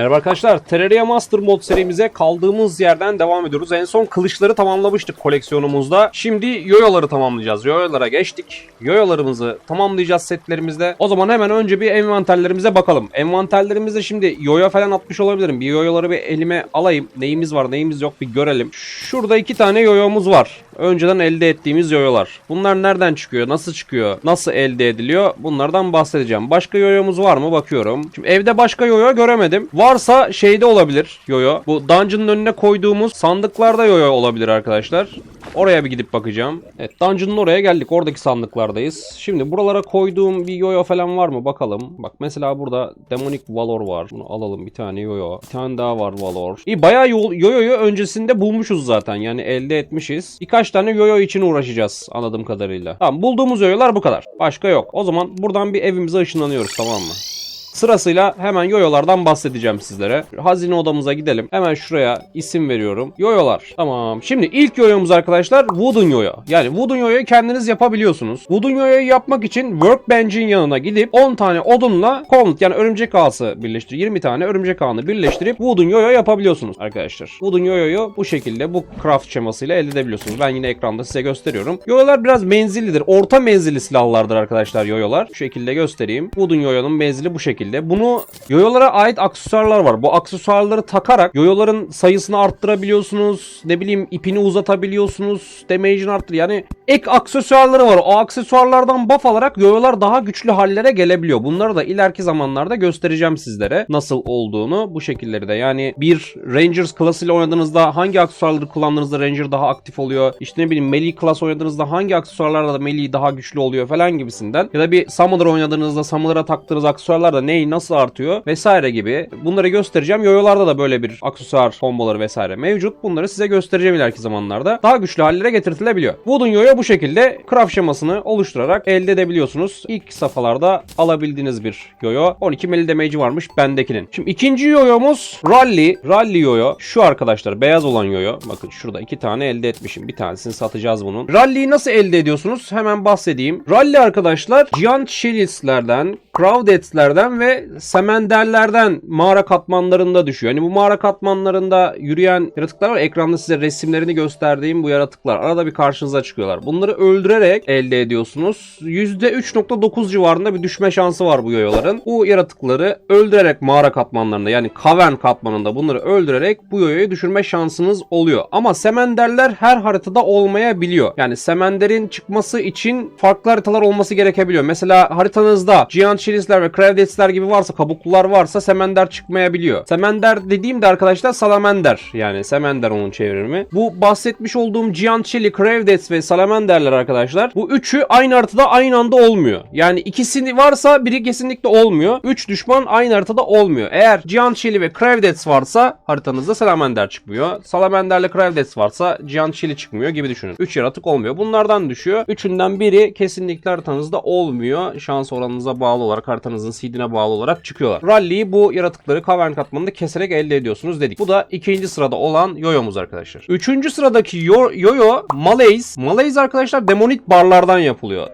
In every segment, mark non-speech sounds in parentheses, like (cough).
Merhaba arkadaşlar, Terraria Master Mod serimize kaldığımız yerden devam ediyoruz. En son kılıçları tamamlamıştık koleksiyonumuzda. Şimdi yoyoları tamamlayacağız. Yoyolara geçtik. Yoyolarımızı tamamlayacağız setlerimizde. O zaman hemen önce bir envanterlerimize bakalım. Envanterlerimizde şimdi yoyo falan atmış olabilirim. Bir yoyoları bir elime alayım. Neyimiz var neyimiz yok bir görelim. Şurada iki tane yoyomuz var. Önceden elde ettiğimiz yoyolar. Bunlar nereden çıkıyor? Nasıl çıkıyor? Nasıl elde ediliyor? Bunlardan bahsedeceğim. Başka yoyomuz var mı? Bakıyorum. Şimdi evde başka yoyo göremedim. Varsa şeyde olabilir yoyo. Bu dungeon'ın önüne koyduğumuz sandıklarda yoyo olabilir arkadaşlar. Oraya bir gidip bakacağım. Evet dungeon'ın oraya geldik. Oradaki sandıklardayız. Şimdi buralara koyduğum bir yoyo falan var mı? Bakalım. Bak mesela burada Demonic Valor var. Bunu alalım bir tane yoyo. Bir tane daha var Valor. İyi bayağı yo- yoyoyu öncesinde bulmuşuz zaten. Yani elde etmişiz. Birkaç tane yoyo için uğraşacağız anladığım kadarıyla. Tamam bulduğumuz yoyolar bu kadar. Başka yok. O zaman buradan bir evimize ışınlanıyoruz tamam mı? Sırasıyla hemen yoyolardan bahsedeceğim sizlere. Hazine odamıza gidelim. Hemen şuraya isim veriyorum. Yoyolar. Tamam. Şimdi ilk yoyomuz arkadaşlar Wooden yoyo. Yani Wooden yoyoyu kendiniz yapabiliyorsunuz. Wooden yoyoyu yapmak için Workbench'in yanına gidip 10 tane odunla Covenant yani örümcek ağası birleştirip 20 tane örümcek ağını birleştirip Wooden yoyo yapabiliyorsunuz arkadaşlar. Wooden yoyoyu bu şekilde bu craft şemasıyla elde edebiliyorsunuz. Ben yine ekranda size gösteriyorum. Yoyolar biraz menzillidir. Orta menzilli silahlardır arkadaşlar yoyolar. Şu şekilde göstereyim. Wooden yoyonun menzili bu şekilde. Bunu yoyolara ait aksesuarlar var. Bu aksesuarları takarak yoyoların sayısını arttırabiliyorsunuz. Ne bileyim ipini uzatabiliyorsunuz. Damage'ini arttır. Yani ek aksesuarları var. O aksesuarlardan buff alarak yoyolar daha güçlü hallere gelebiliyor. Bunları da ileriki zamanlarda göstereceğim sizlere. Nasıl olduğunu bu şekilleri de. Yani bir Rangers klasıyla oynadığınızda hangi aksesuarları kullandığınızda Ranger daha aktif oluyor. İşte ne bileyim Melee klas oynadığınızda hangi aksesuarlarla da Melee daha güçlü oluyor falan gibisinden. Ya da bir Summoner oynadığınızda Summoner'a taktığınız aksesuarlar da neyi nasıl artıyor vesaire gibi. Bunları göstereceğim. Yoyolarda da böyle bir aksesuar komboları vesaire mevcut. Bunları size göstereceğim ileriki zamanlarda. Daha güçlü hallere getirtilebiliyor. Wooden Yoyo bu şekilde craft şemasını oluşturarak elde edebiliyorsunuz. İlk safhalarda alabildiğiniz bir yoyo. 12 melee damage'i varmış bendekinin. Şimdi ikinci yoyomuz Rally. Rally yoyo. Şu arkadaşlar beyaz olan yoyo. Bakın şurada iki tane elde etmişim. Bir tanesini satacağız bunun. Rally'yi nasıl elde ediyorsunuz? Hemen bahsedeyim. Rally arkadaşlar Giant Shields'lerden, Ve Semenderlerden mağara katmanlarında düşüyor. Yani bu mağara katmanlarında yürüyen yaratıklar var. Ekranda size resimlerini gösterdiğim bu yaratıklar. Arada bir karşınıza çıkıyorlar. Bunları öldürerek elde ediyorsunuz. %3.9 civarında bir düşme şansı var bu yoyoların. Bu yaratıkları öldürerek mağara katmanlarında yani kavern katmanında bunları öldürerek bu yoyoyu düşürme şansınız oluyor. Ama semenderler her haritada olmayabiliyor. Yani semenderin çıkması için farklı haritalar olması gerekebiliyor. Mesela haritanızda Giant Shields'ler ve Crawdads'ler gibi varsa kabuklular varsa semender çıkmayabiliyor. Semender dediğimde arkadaşlar salamander yani semender onun çevrimi. Bu bahsetmiş olduğum Giant Chili, Crawdads ve salamanderler arkadaşlar. Bu üçü aynı haritada aynı anda olmuyor. Yani ikisini varsa biri kesinlikle olmuyor. Üç düşman aynı haritada olmuyor. Eğer Giant Chili ve Crawdads varsa haritanızda salamander çıkmıyor. Salamanderle Crawdads varsa Giant Chili çıkmıyor gibi düşünün. Üç yaratık olmuyor. Bunlardan düşüyor. Üçünden biri kesinlikle haritanızda olmuyor. Şans oranınıza bağlı olarak haritanızın seedine bağlı olarak çıkıyorlar. Rally'yi bu yaratıkları kavern katmanında keserek elde ediyorsunuz dedik. Bu da ikinci sırada olan yoyomuz arkadaşlar. Üçüncü sıradaki yo- yoyo Malaise. Malaise arkadaşlar demonit barlardan yapılıyor.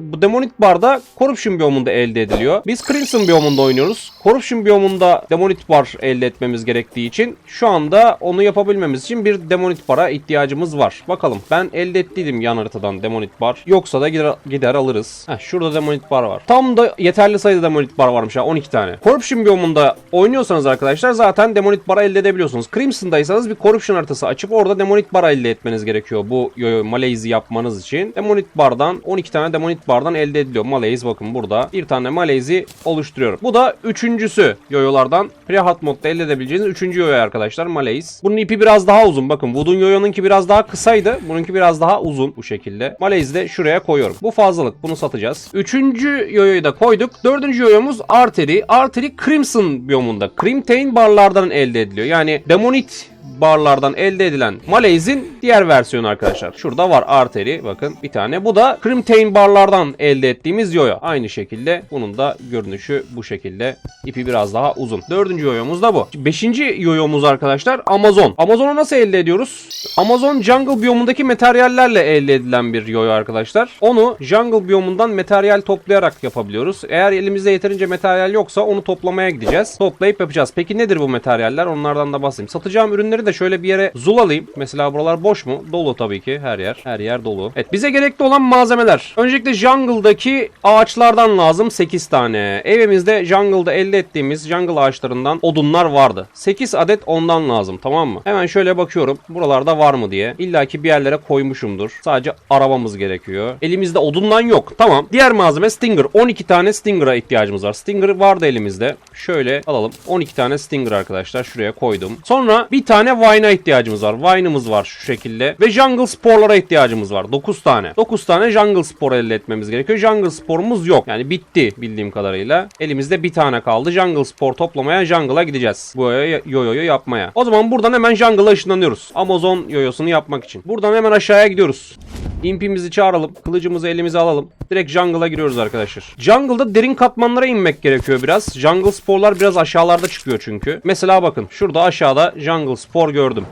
Bu demonit barda Corruption biyomunda elde ediliyor. Biz Crimson biyomunda oynuyoruz. Corruption biyomunda demonit bar elde etmemiz gerektiği için şu anda onu yapabilmemiz için bir demonit bara ihtiyacımız var. Bakalım ben elde ettiydim yan haritadan demonit bar. Yoksa da gider, gider alırız. Heh, şurada demonit bar var. Tam da yeterli sayıda demonit bar varmış ha 12 tane. Corruption biyomunda oynuyorsanız arkadaşlar zaten demonit bara elde edebiliyorsunuz. Crimson'daysanız bir Corruption haritası açıp orada demonit bar elde etmeniz gerekiyor bu Malaise yapmanız için. Demonit bardan 12 tane demonit bardan elde ediliyor. Malaise bakın burada bir tane Malaise'i oluşturuyorum. Bu da üçüncüsü yoyolardan. Prehat modda elde edebileceğiniz üçüncü yoyo arkadaşlar Malaise. Bunun ipi biraz daha uzun. Bakın Wood'un yoyonunki biraz daha kısaydı. Bununki biraz daha uzun bu şekilde. Malaise'i de şuraya koyuyorum. Bu fazlalık. Bunu satacağız. Üçüncü yoyoyu da koyduk. Dördüncü yoyomuz Artery. Artery Crimson biyomunda. Crimtain barlardan elde ediliyor. Yani Demonit barlardan elde edilen Malaze'in diğer versiyonu arkadaşlar. Şurada var arteri bakın bir tane. Bu da Crimtain barlardan elde ettiğimiz yoyo. Aynı şekilde bunun da görünüşü bu şekilde. İpi biraz daha uzun. Dördüncü yoyomuz da bu. Beşinci yoyomuz arkadaşlar Amazon. Amazon'u nasıl elde ediyoruz? Amazon jungle biyomundaki materyallerle elde edilen bir yoyo arkadaşlar. Onu jungle biyomundan materyal toplayarak yapabiliyoruz. Eğer elimizde yeterince materyal yoksa onu toplamaya gideceğiz. Toplayıp yapacağız. Peki nedir bu materyaller? Onlardan da bahsedeyim. Satacağım ürünleri de şöyle bir yere zulalayayım. Mesela buralar boş mu? Dolu tabii ki her yer. Her yer dolu. Evet bize gerekli olan malzemeler. Öncelikle jungle'daki ağaçlardan lazım 8 tane. Evimizde jungle'da elde ettiğimiz jungle ağaçlarından odunlar vardı. 8 adet ondan lazım tamam mı? Hemen şöyle bakıyorum. Buralarda var mı diye. İlla ki bir yerlere koymuşumdur. Sadece arabamız gerekiyor. Elimizde odundan yok. Tamam. Diğer malzeme Stinger. 12 tane Stinger'a ihtiyacımız var. Stinger vardı elimizde. Şöyle alalım. 12 tane Stinger arkadaşlar. Şuraya koydum. Sonra bir tane Vine'a ihtiyacımız var. Vine'ımız var şu şekilde. Ve Jungle Spor'lara ihtiyacımız var. 9 tane. 9 tane Jungle Spor elde etmemiz gerekiyor. Jungle Spor'umuz yok. Yani bitti bildiğim kadarıyla. Elimizde bir tane kaldı. Jungle Spor toplamaya Jungle'a gideceğiz. Bu yoyo- yoyoyu yapmaya. O zaman buradan hemen Jungle'a ışınlanıyoruz. Amazon yoyosunu yapmak için. Buradan hemen aşağıya gidiyoruz. İmpimizi çağıralım. Kılıcımızı elimize alalım. Direkt jungle'a giriyoruz arkadaşlar. Jungle'da derin katmanlara inmek gerekiyor biraz. Jungle sporlar biraz aşağılarda çıkıyor çünkü. Mesela bakın şurada aşağıda jungle spor gördüm.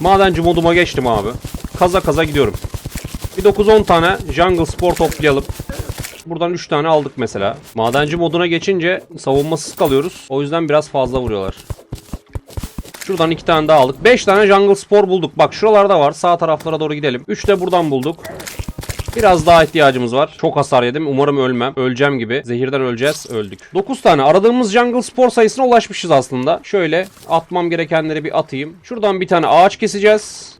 Madenci moduma geçtim abi. Kaza kaza gidiyorum. Bir 9-10 tane jungle spor toplayalım. Buradan 3 tane aldık mesela. Madenci moduna geçince savunmasız kalıyoruz. O yüzden biraz fazla vuruyorlar. Şuradan iki tane daha aldık. 5 tane jungle spor bulduk. Bak şuralarda var. Sağ taraflara doğru gidelim. 3 de buradan bulduk. Biraz daha ihtiyacımız var. Çok hasar yedim. Umarım ölmem. Öleceğim gibi. Zehirden öleceğiz. Öldük. 9 tane. Aradığımız jungle spor sayısına ulaşmışız aslında. Şöyle atmam gerekenleri bir atayım. Şuradan bir tane ağaç keseceğiz.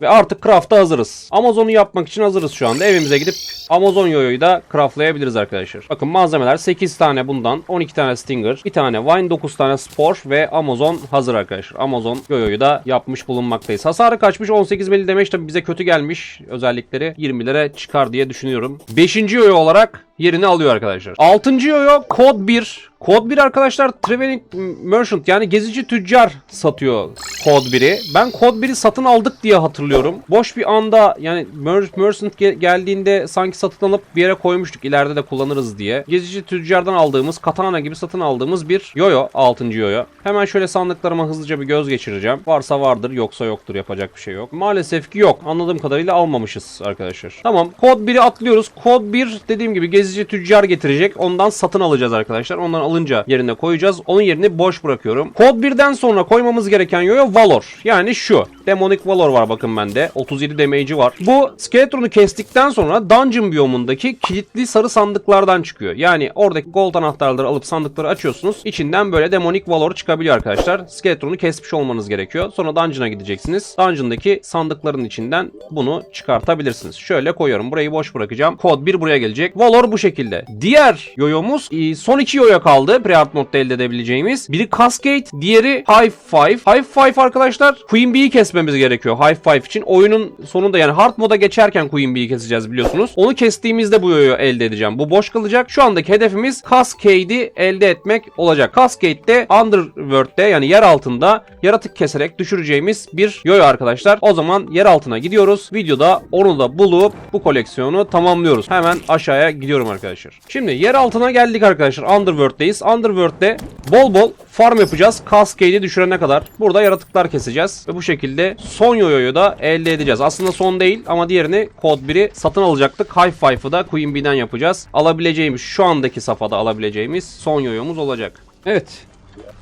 Ve artık craft'a hazırız. Amazon'u yapmak için hazırız şu anda. Evimize gidip Amazon yoyoyu da craftlayabiliriz arkadaşlar. Bakın malzemeler 8 tane bundan, 12 tane Stinger, bir tane Vine, 9 tane Spore ve Amazon hazır arkadaşlar. Amazon yoyoyu da yapmış bulunmaktayız. Hasarı kaçmış 18 mili demek tabi bize kötü gelmiş. Özellikleri 20'lere çıkar diye düşünüyorum. 5. yoyo olarak yerini alıyor arkadaşlar. 6. yoyo kod 1. Kod 1 arkadaşlar Traveling Merchant yani gezici tüccar satıyor kod 1'i. Ben kod 1'i satın aldık diye hatırlıyorum. Boş bir anda yani Mer Merchant ge- geldiğinde sanki satın alıp bir yere koymuştuk ileride de kullanırız diye. Gezici tüccardan aldığımız katana gibi satın aldığımız bir yoyo 6. yoyo. Hemen şöyle sandıklarıma hızlıca bir göz geçireceğim. Varsa vardır yoksa yoktur yapacak bir şey yok. Maalesef ki yok. Anladığım kadarıyla almamışız arkadaşlar. Tamam kod 1'i atlıyoruz. Kod 1 dediğim gibi gezici tüccar getirecek. Ondan satın alacağız arkadaşlar. Ondan alınca yerine koyacağız. Onun yerini boş bırakıyorum. Kod 1'den sonra koymamız gereken yoyo Valor. Yani şu. Demonic Valor var bakın bende. 37 damage'i var. Bu Skeletron'u kestikten sonra Dungeon biyomundaki kilitli sarı sandıklardan çıkıyor. Yani oradaki gold anahtarları alıp sandıkları açıyorsunuz. İçinden böyle Demonic Valor çıkabiliyor arkadaşlar. Skeletron'u kesmiş olmanız gerekiyor. Sonra Dungeon'a gideceksiniz. Dungeon'daki sandıkların içinden bunu çıkartabilirsiniz. Şöyle koyuyorum. Burayı boş bırakacağım. Kod 1 buraya gelecek. Valor bu şekilde. Diğer yoyomuz e, son iki yoyo kaldı. Pre-art modda elde edebileceğimiz. Biri Cascade, diğeri High Five. High Five arkadaşlar Queen Bee'yi kesmemiz gerekiyor High Five için. Oyunun sonunda yani hard moda geçerken Queen Bee'yi keseceğiz biliyorsunuz. Onu kestiğimizde bu yoyo elde edeceğim. Bu boş kalacak. Şu andaki hedefimiz Cascade'i elde etmek olacak. Cascade'de Underworld'de yani yer altında yaratık keserek düşüreceğimiz bir yoyo arkadaşlar. O zaman yer altına gidiyoruz. Videoda onu da bulup bu koleksiyonu tamamlıyoruz. Hemen aşağıya gidiyorum arkadaşlar. Şimdi yer altına geldik arkadaşlar. Underworld'deyiz. Underworld'de bol bol farm yapacağız. Cascade'i düşürene kadar. Burada yaratıklar keseceğiz. Ve bu şekilde son yoyoyu da elde edeceğiz. Aslında son değil ama diğerini kod 1'i satın alacaktık. High Five'ı da Queen Bee'den yapacağız. Alabileceğimiz şu andaki safhada alabileceğimiz son yoyomuz olacak. Evet.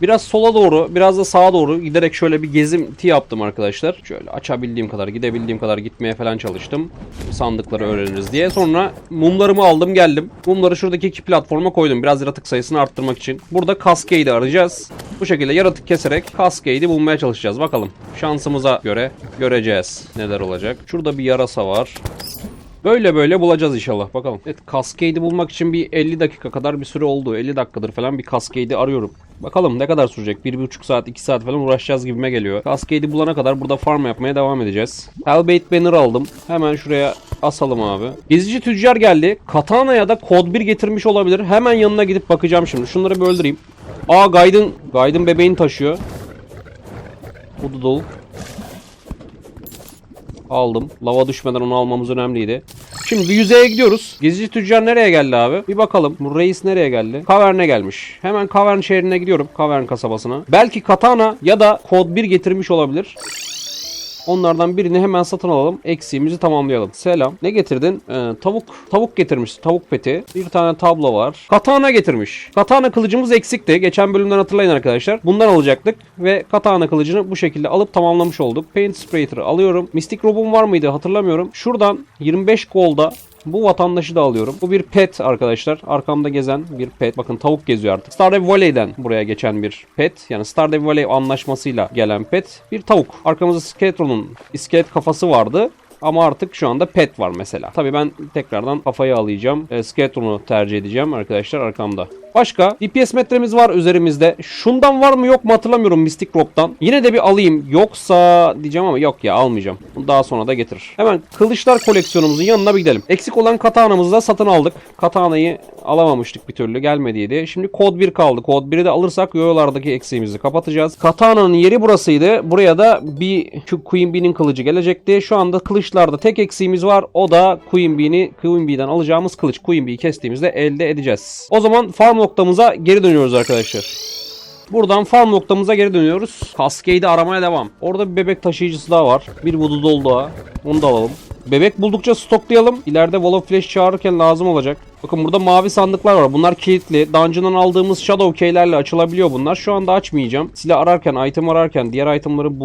Biraz sola doğru, biraz da sağa doğru giderek şöyle bir gezinti yaptım arkadaşlar. Şöyle açabildiğim kadar, gidebildiğim kadar gitmeye falan çalıştım. Sandıkları öğreniriz diye. Sonra mumlarımı aldım geldim. Mumları şuradaki iki platforma koydum. Biraz yaratık sayısını arttırmak için. Burada Cascade'i arayacağız. Bu şekilde yaratık keserek Cascade'i bulmaya çalışacağız. Bakalım şansımıza göre göreceğiz neler olacak. Şurada bir yarasa var. Böyle böyle bulacağız inşallah. Bakalım. Evet Cascade'i bulmak için bir 50 dakika kadar bir süre oldu. 50 dakikadır falan bir Cascade'i arıyorum. Bakalım ne kadar sürecek? 1,5 saat 2 saat falan uğraşacağız gibime geliyor. Cascade'i bulana kadar burada farm yapmaya devam edeceğiz. Hellbait Banner aldım. Hemen şuraya asalım abi. Gezici tüccar geldi. Katana'ya da kod 1 getirmiş olabilir. Hemen yanına gidip bakacağım şimdi. Şunları bir öldüreyim. Aa Gaydın, Gaydın bebeğini taşıyor. Bu dolu. Aldım. Lava düşmeden onu almamız önemliydi. Şimdi yüzeye gidiyoruz. Gezici tüccar nereye geldi abi? Bir bakalım. Bu reis nereye geldi? Kavern'e gelmiş. Hemen Kavern şehrine gidiyorum. Kavern kasabasına. Belki Katana ya da kod 1 getirmiş olabilir. Onlardan birini hemen satın alalım. Eksiğimizi tamamlayalım. Selam. Ne getirdin? Ee, tavuk. Tavuk getirmiş. Tavuk peti. Bir tane tablo var. Katana getirmiş. Katana kılıcımız eksikti. Geçen bölümden hatırlayın arkadaşlar. Bundan alacaktık. Ve katana kılıcını bu şekilde alıp tamamlamış olduk. Paint Sprayer'ı alıyorum. Mystic Rob'um var mıydı hatırlamıyorum. Şuradan 25 golda bu vatandaşı da alıyorum. Bu bir pet arkadaşlar. Arkamda gezen bir pet. Bakın tavuk geziyor artık. Stardew Valley'den buraya geçen bir pet. Yani Stardew Valley anlaşmasıyla gelen pet. Bir tavuk. Arkamızda Skeletron'un iskelet kafası vardı. Ama artık şu anda pet var mesela. Tabii ben tekrardan kafayı alacağım. E, Skeletron'u tercih edeceğim arkadaşlar arkamda. Başka DPS metremiz var üzerimizde. Şundan var mı yok mu hatırlamıyorum Mystic Rob'dan. Yine de bir alayım. Yoksa diyeceğim ama yok ya almayacağım. Bunu daha sonra da getirir. Hemen kılıçlar koleksiyonumuzun yanına bir gidelim. Eksik olan katanamızı da satın aldık. Katanayı alamamıştık bir türlü gelmediydi. Şimdi kod 1 kaldı. Kod 1'i de alırsak yoyolardaki eksiğimizi kapatacağız. Katana'nın yeri burasıydı. Buraya da bir Queen Bee'nin kılıcı gelecekti. Şu anda kılıçlarda tek eksiğimiz var. O da Queen Bee'ni Queen Bee'den alacağımız kılıç. Queen Bee'yi kestiğimizde elde edeceğiz. O zaman farm noktamıza geri dönüyoruz arkadaşlar. Buradan farm noktamıza geri dönüyoruz. Cascade'i aramaya devam. Orada bir bebek taşıyıcısı daha var. Bir voodoo dolu daha. Onu da alalım. Bebek buldukça stoklayalım. İleride Wall of Flash çağırırken lazım olacak. Bakın burada mavi sandıklar var. Bunlar kilitli. Dungeon'dan aldığımız Shadow Key'lerle açılabiliyor bunlar. Şu anda açmayacağım. Silah ararken, item ararken diğer itemları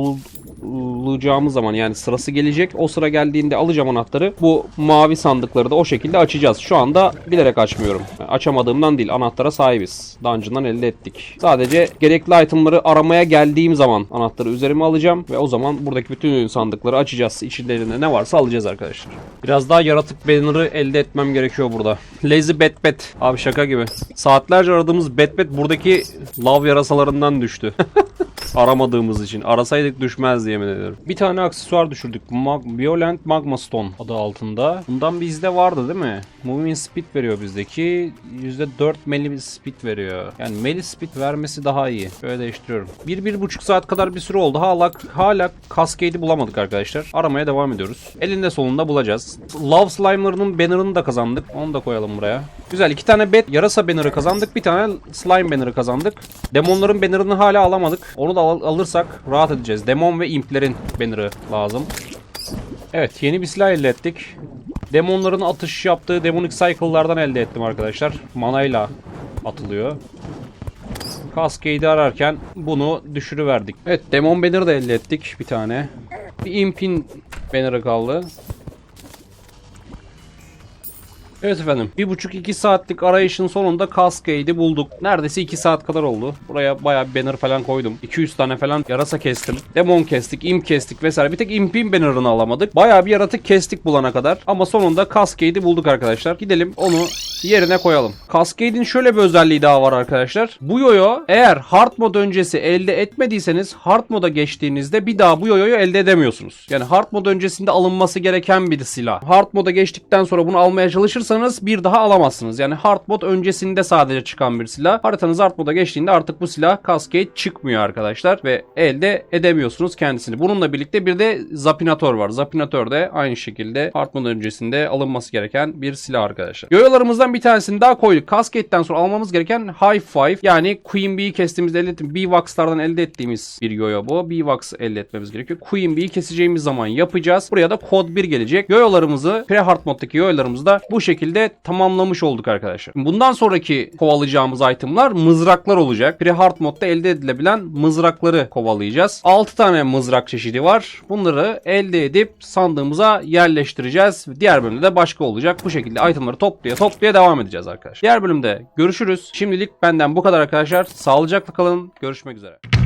bulacağımız zaman yani sırası gelecek. O sıra geldiğinde alacağım anahtarı. Bu mavi sandıkları da o şekilde açacağız. Şu anda bilerek açmıyorum. Açamadığımdan değil. Anahtara sahibiz. Dungeon'dan elde ettik. Sadece gerekli itemları aramaya geldiğim zaman anahtarı üzerime alacağım. Ve o zaman buradaki bütün sandıkları açacağız. İçlerinde ne varsa alacağız arkadaşlar. Biraz daha yaratık banner'ı elde etmem gerekiyor burada. Lazy Bat Bat. Abi şaka gibi. Saatlerce aradığımız Bat Bat buradaki lav yarasalarından düştü. (laughs) Aramadığımız için. Arasaydık düşmezdi yemin ediyorum. Bir tane aksesuar düşürdük. Mag Violent Magma Stone adı altında. Bundan bizde vardı değil mi? Moving Speed veriyor bizdeki. %4 melee speed veriyor. Yani melee speed vermesi daha iyi. Böyle değiştiriyorum. 1-1,5 saat kadar bir süre oldu. Hala, hala Cascade'i bulamadık arkadaşlar. Aramaya devam ediyoruz. Elinde sonunda bulacağız. Love Slime'larının banner'ını da kazandık. Onu da koyalım buraya. Güzel. iki tane bet yarasa banner'ı kazandık. Bir tane slime banner'ı kazandık. Demonların banner'ını hala alamadık. Onu da al alırsak rahat edeceğiz. Demon ve implerin banner'ı lazım. Evet yeni bir silah elde ettik. Demonların atış yaptığı Demonic Cycle'lardan elde ettim arkadaşlar. Manayla atılıyor. Cascade'i ararken bunu düşürüverdik. Evet Demon Banner'ı da elde ettik bir tane. Bir Imp'in Banner'ı kaldı. Evet efendim. Bir buçuk iki saatlik arayışın sonunda Cascade'i bulduk. Neredeyse iki saat kadar oldu. Buraya bayağı banner falan koydum. 200 tane falan yarasa kestim. Demon kestik, imp kestik vesaire. Bir tek imp'in banner'ını alamadık. Bayağı bir yaratık kestik bulana kadar. Ama sonunda Cascade'i bulduk arkadaşlar. Gidelim onu yerine koyalım. Cascade'in şöyle bir özelliği daha var arkadaşlar. Bu yoyo eğer hard mod öncesi elde etmediyseniz hard moda geçtiğinizde bir daha bu yoyoyu elde edemiyorsunuz. Yani hard mod öncesinde alınması gereken bir silah. Hard moda geçtikten sonra bunu almaya çalışırsanız bir daha alamazsınız. Yani hard mod öncesinde sadece çıkan bir silah. Haritanız hard moda geçtiğinde artık bu silah Cascade çıkmıyor arkadaşlar ve elde edemiyorsunuz kendisini. Bununla birlikte bir de Zapinator var. Zapinator de aynı şekilde hard mod öncesinde alınması gereken bir silah arkadaşlar. Yoyolarımızdan bir tanesini daha koyduk. Cascade'den sonra almamız gereken High Five yani Queen Bee'yi kestiğimizde elde ettiğimiz B-Vox'lardan elde ettiğimiz bir yoyo bu. B-Vox elde etmemiz gerekiyor. Queen Bee'yi keseceğimiz zaman yapacağız. Buraya da kod 1 gelecek. Yoyolarımızı pre-hard moddaki yoyolarımızı da bu şekilde tamamlamış olduk arkadaşlar. Bundan sonraki kovalayacağımız itemlar mızraklar olacak. Pre-hard modda elde edilebilen mızrakları kovalayacağız. 6 tane mızrak çeşidi var. Bunları elde edip sandığımıza yerleştireceğiz. Diğer bölümde de başka olacak. Bu şekilde itemları toplaya toplaya devam edeceğiz arkadaşlar. Diğer bölümde görüşürüz. Şimdilik benden bu kadar arkadaşlar. Sağlıcakla kalın. Görüşmek üzere.